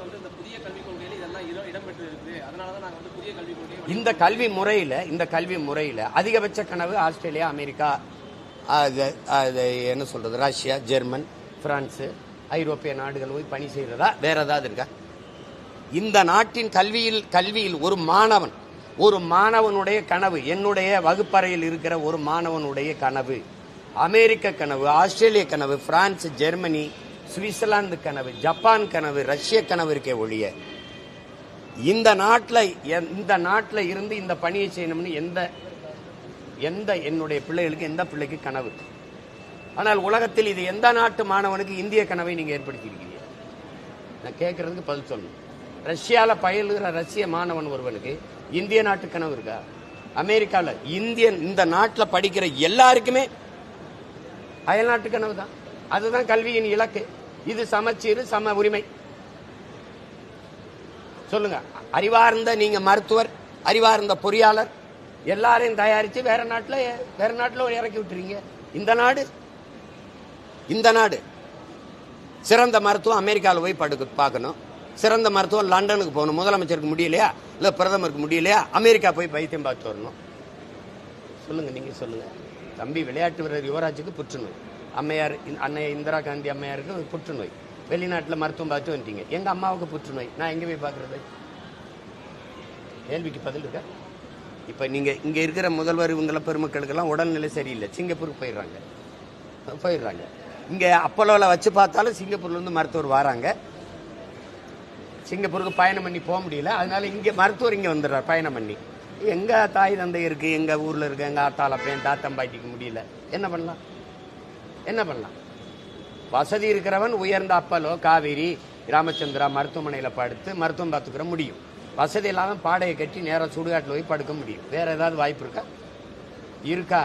வந்து இந்த புதிய கல்விக் இதெல்லாம் இடம்பெற்று இருக்குது அதனால தான் வந்து புதிய கல்விக் இந்த கல்வி முறையில் இந்த கல்வி முறையில் அதிகபட்ச கனவு ஆஸ்திரேலியா அமெரிக்கா அது அது என்ன சொல்றது ரஷ்யா ஜெர்மன் பிரான்ஸு ஐரோப்பிய நாடுகள் போய் பணி செய்கிறதா வேற ஏதாவது இருக்கா? இந்த நாட்டின் கல்வியில் கல்வியில் ஒரு மாணவன் ஒரு மாணவனுடைய கனவு என்னுடைய வகுப்பறையில் இருக்கிற ஒரு மாணவனுடைய கனவு அமெரிக்க கனவு ஆஸ்திரேலிய கனவு பிரான்ஸ் ஜெர்மனி சுவிட்சர்லாந்து கனவு ஜப்பான் கனவு ரஷ்ய கனவு இருக்கே ஒழிய இந்த நாட்டில் இந்த நாட்டில் இருந்து இந்த பணியை செய்யணும்னு எந்த எந்த என்னுடைய பிள்ளைகளுக்கு எந்த பிள்ளைக்கு கனவு? ஆனால் உலகத்தில் இது எந்த நாட்டு மாணவனுக்கு இந்திய கனவை நீங்கள் ஏற்படுத்தியிருக்கிறீங்க நான் கேட்கறதுக்கு பதில் சொல்லணும். ரஷ்யாவில் பயிலுகிற ரஷ்ய மாணவன் ஒருவனுக்கு இந்திய நாட்டு கனவு இருக்கா? அமெரிக்காவில் இந்தியன் இந்த நாட்டில் படிக்கிற எல்லாருக்குமே அயல்நாட்டு கனவு தான் அதுதான் கல்வியின் இலக்கு. இது சமச்சீர் சம உரிமை. சொல்லுங்க. அறிவார்ந்த நீங்க மருத்துவர் அறிவார்ந்த பொறியாளர் எல்லாரையும் தயாரிச்சு வேற நாட்டில் வேற நாட்டில் இறக்கி விட்டுறீங்க. இந்த நாடு இந்த நாடு. சிறந்த மருத்துவம் அமெரிக்காவில் போய் படுக்க பார்க்கணும். சிறந்த மருத்துவம் லண்டனுக்கு போகணும். முதலமைச்சருக்கு முடியலையா? இல்லை பிரதமருக்கு முடியலையா? அமெரிக்கா போய் பைத்தியம் பார்த்து வரணும். சொல்லுங்க நீங்க சொல்லுங்க. தம்பி விளையாட்டு வீரர் யுவராஜுக்கு புற்றுநோய். அம்மையார் இந்த- அன்னை இந்திரா காந்தி அம்மையாருக்கு புற்றுநோய். வெளிநாட்டில் மருத்துவம் பார்த்து வந்துட்டீங்க. எங்க அம்மாவுக்கு புற்றுநோய். நான் எங்கே போய் பார்க்குறது? கேள்விக்கு பதில் இருக்கா? இப்ப நீங்க இங்க இருக்கிற முதல்வர் இவங்கள பெருமக்களுக்கெல்லாம் உடல்நிலை சரியில்லை. சிங்கப்பூருக்கு போயிடுறாங்க. போயிடுறாங்க. இங்கே அப்போலோவில் வச்சு பார்த்தாலும் சிங்கப்பூர்ல இருந்து மருத்துவர் வராங்க. சிங்கப்பூருக்கு பயணம் பண்ணி போக முடியல. அதனால இங்க மருத்துவர் இங்கே வந்துடுறார் பயணம் பண்ணி. எங்கள் தாய் தந்தை இருக்கு எங்க ஊர்ல இருக்கு எங்கள் ஆத்தால தாத்தம் பாட்டிக்கு முடியல. என்ன பண்ணலாம்? என்ன பண்ணலாம்? வசதி இருக்கிறவன் உயர்ந்த அப்பலோ காவேரி ராமச்சந்திரா மருத்துவமனையில் படுத்து மருத்துவம் பார்த்துக்கிற முடியும். வசதி இல்லாமல் பாடையை கட்டி நேராக சுடுகாட்டில் போய் படுக்க முடியும். வேற ஏதாவது வாய்ப்பு இருக்கா? இருக்கா.